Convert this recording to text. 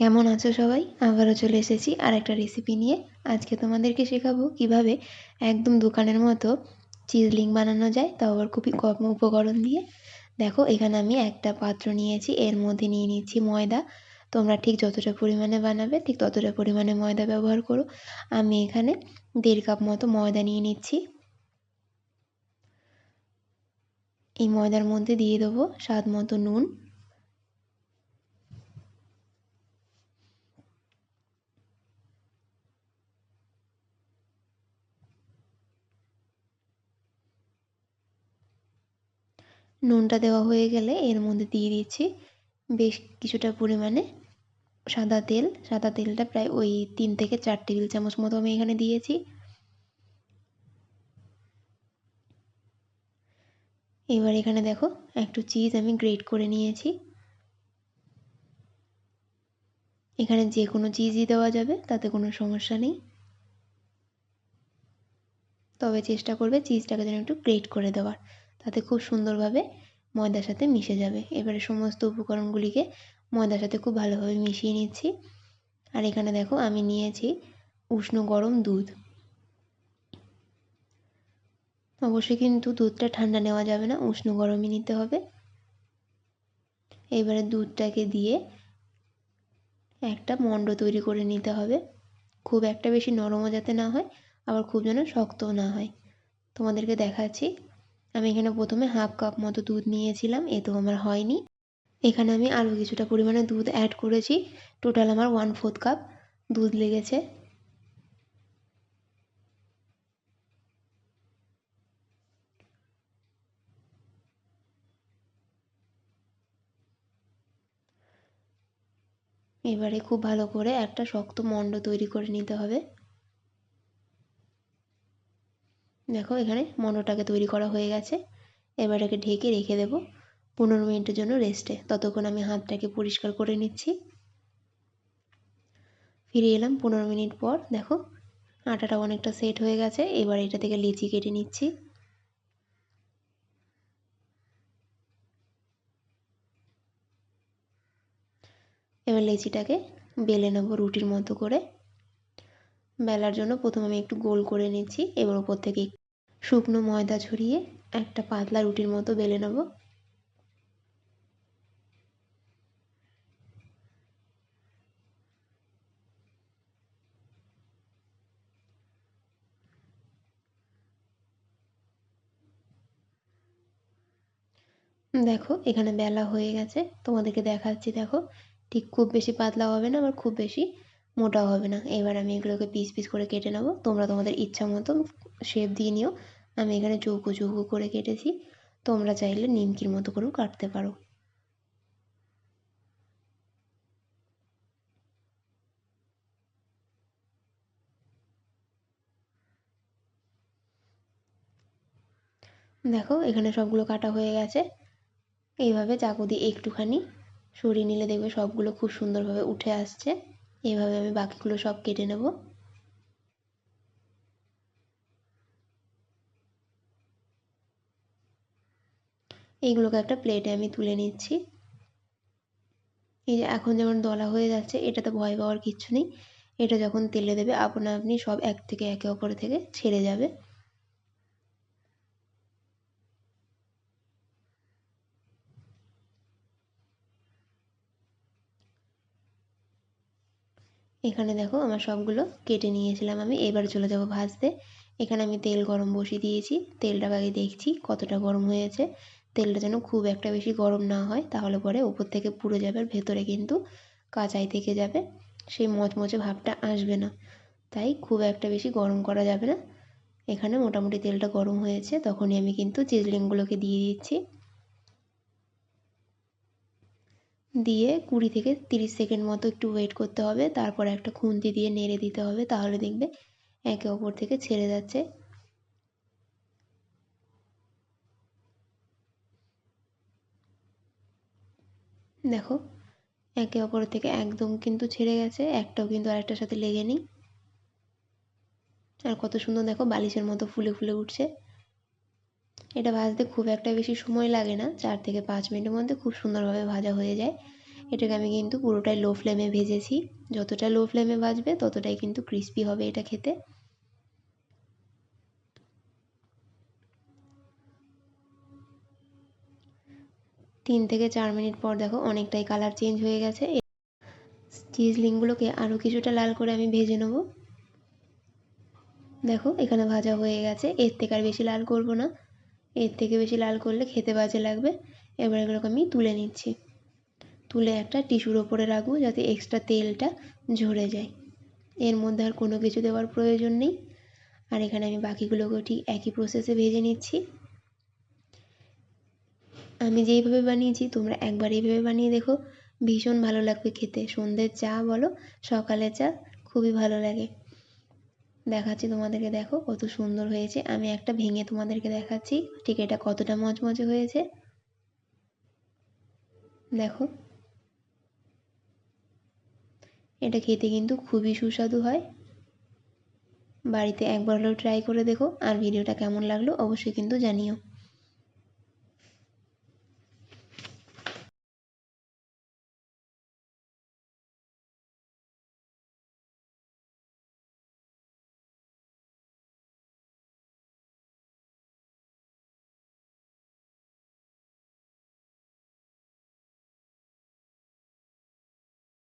কেমন আছো সবাই? আবারও চলে এসেছি আর একটা রেসিপি নিয়ে। আজকে তোমাদেরকে শেখাবো কীভাবে একদম দোকানের মতো চিজলিং বানানো যায়, তাও আবার খুবই কম উপকরণ দিয়ে। দেখো, এখানে আমি একটা পাত্র নিয়েছি, এর মধ্যে নিয়ে নিচ্ছি ময়দা। তোমরা ঠিক যতটা পরিমাণে বানাবে, ঠিক ততটা পরিমাণে ময়দা ব্যবহার করো। আমি এখানে দেড় কাপ মতো ময়দা নিয়ে নিচ্ছি। এই ময়দার মধ্যে দিয়ে দেবো স্বাদ মতো নুন। নুনটা দেওয়া হয়ে গেলে এর মধ্যে দিয়ে দিচ্ছি বেশ কিছুটা পরিমাণে সাদা তেল। সাদা তেলটা প্রায় ওই তিন থেকে চার টেবিল চামচ মতো আমি এখানে দিয়েছি। এবার এখানে দেখো, একটু চিজ আমি গ্রেট করে নিয়েছি। এখানে যে কোনো চিজই দেওয়া যাবে, তাতে কোনো সমস্যা নেই। তবে চেষ্টা করবে চিজটাকে যেন একটু গ্রেট করে দেওয়ার। তাতে খুব সুন্দরভাবে ময়দার সাথে মিশে যাবে। এবারে সমস্ত উপকরণগুলিকে ময়দার সাথে খুব ভালোভাবে মিশিয়ে নিচ্ছি। আর এখানে দেখো আমি নিয়েছি উষ্ণ গরম দুধ। অবশ্যই কিন্তু দুধটা ঠান্ডা নেওয়া যাবে না, উষ্ণ গরমই নিতে হবে। এবারে দুধটাকে দিয়ে একটা মণ্ড তৈরি করে নিতে হবে। খুব একটা বেশি নরমও যাতে না হয়, আবার খুব যেন শক্তও না হয়। তোমাদেরকে দেখাচ্ছি আমি এখানে প্রথমে হাফ কাপ মতো দুধ নিয়েছিলাম, এ তো আমার হয়নি। এখানে আমি আরও কিছুটা পরিমাণে দুধ অ্যাড করেছি। টোটাল আমার ওয়ান ফোর্থ কাপ দুধ লেগেছে। এবারে খুব ভালো করে একটা শক্ত মণ্ড তৈরি করে নিতে হবে। দেখো এখানে মণ্ডটাকে তৈরি করা হয়ে গেছে। এবার এটাকে ঢেকে রেখে দেবো পনেরো মিনিটের জন্য রেস্টে। ততক্ষণ আমি হাতটাকে পরিষ্কার করে নিচ্ছি। ফিরে এলাম পনেরো মিনিট পর। দেখো আটাটা অনেকটা সেট হয়ে গেছে। এবার এটা থেকে লিচি কেটে নিচ্ছি। এবার লেচিটাকে বেলে নেব রুটির মতো করে। বেলার জন্য প্রথমে আমি একটু গোল করে নিচ্ছি। এবার ওপর থেকে শুকনো ময়দা ছড়িয়ে একটা পাতলা রুটির মতো বেলে নেব। দেখো, এখানে বেলা হয়ে গেছে। তোমাদেরকে দেখাচ্ছি, দেখো। ঠিক খুব বেশি পাতলা হবে না, আবার খুব বেশি মোটাও হবে না। এবার আমি এগুলোকে পিস পিস করে কেটে নেব। তোমরা তোমাদের ইচ্ছা মতো শেপ দিয়ে নিও। আমি এখানে চৌকো চৌকো করে কেটেছি। তোমরা চাইলে নিমকির মতো করেও কাটতে পারো। দেখো, এখানে সবগুলো কাটা হয়ে গেছে। এইভাবে চাকু দিয়ে একটুখানি সরিয়ে নিলে দেখবে সবগুলো খুব সুন্দরভাবে উঠে আসছে। এইভাবে আমি বাকিগুলো সব কেটে নেব। এইগুলোকে একটা প্লেটে আমি তুলে নিচ্ছি। এই যে এখন যেমন দলা হয়ে যাচ্ছে এটাতে ভয় পাওয়ার কিচ্ছু নেই। এটা যখন তেলে দেবে, আপনা আপনি সব এক থেকে একে অপর থেকে ছেড়ে যাবে। এখানে দেখো আমার সবগুলো কেটে নিয়েছিলাম আমি। এবার চলে যাব ভাজতে। এখানে আমি তেল গরম বসিয়ে দিয়েছি। তেলটা আগে দেখছি কতটা গরম হয়েছে। তেলটা যেন খুব একটা বেশি গরম না হয়, তাহলে পরে উপর থেকে পুড়ে যাবে আর ভেতরে কিন্তু কাঁচাই থেকে যাবে। সেই মচমচে ভাবটা আসবে না। তাই খুব একটা বেশি গরম করা যাবে না। এখানে মোটামুটি তেলটা গরম হয়েছে, তখনই আমি কিন্তু চিজলিংগুলোকে দিয়ে দিচ্ছি। দিয়ে কুড়ি থেকে তিরিশ সেকেন্ড মতো একটু ওয়েট করতে হবে। তারপর একটা খুন্তি দিয়ে নেড়ে দিতে হবে। তাহলে দেখবে একে অপর থেকে ছেড়ে যাচ্ছে। দেখো, একে অপর থেকে একদম কিন্তু ছেড়ে গেছে। একটাও কিন্তু আরেকটার সাথে লেগে নেই। আর কত সুন্দর দেখো, বালিশের মতো ফুলে ফুলে উঠছে। এটা ভাজতে খুব একটা বেশি সময় লাগে না। চার থেকে পাঁচ মিনিটের মধ্যে খুব সুন্দরভাবে ভাজা হয়ে যায়। এটাকে আমি কিন্তু পুরোটাই লো ফ্লেমে ভেজেছি। যতটা লো ফ্লেমে ভাজবে, ততটাই কিন্তু ক্রিস্পি হবে এটা খেতে। তিন থেকে চার মিনিট পর দেখো অনেকটাই কালার চেঞ্জ হয়ে গেছে। চিজলিংগুলোকে আরও কিছুটা লাল করে আমি ভেজে নেব। দেখো এখানে ভাজা হয়ে গেছে। এর থেকে আর বেশি লাল করব না। এর থেকে বেশি লাল করলে খেতে বাজে লাগবে। এবার এগুলোকে আমি তুলে নিচ্ছি। তুলে একটা টিস্যুর ওপরে রাখব যাতে এক্সট্রা তেলটা ঝরে যায়। এর মধ্যে আর কোনো কিছু দেওয়ার প্রয়োজন নেই। আর এখানে আমি বাকিগুলোকেও ঠিক একই প্রসেসে ভেজে নিচ্ছি। আমি যেইভাবে বানিয়েছি, তোমরা একবার এইভাবে বানিয়ে দেখো। ভীষণ ভালো লাগবে খেতে। সন্ধ্যের চা বলো, সকালের চা, খুবই ভালো লাগে। দেখাচ্ছি তোমাদেরকে, দেখো কত সুন্দর হয়েছে। আমি একটা ভেঙে তোমাদেরকে দেখাচ্ছি, ঠিক এটা কতটা মচমচে হয়েছে। দেখো। এটা খেতে কিন্তু খুবই সুস্বাদু হয়। বাড়িতে একবার হলেও ট্রাই করে দেখো, আর ভিডিওটা কেমন লাগল অবশ্যই কিন্তু জানিও।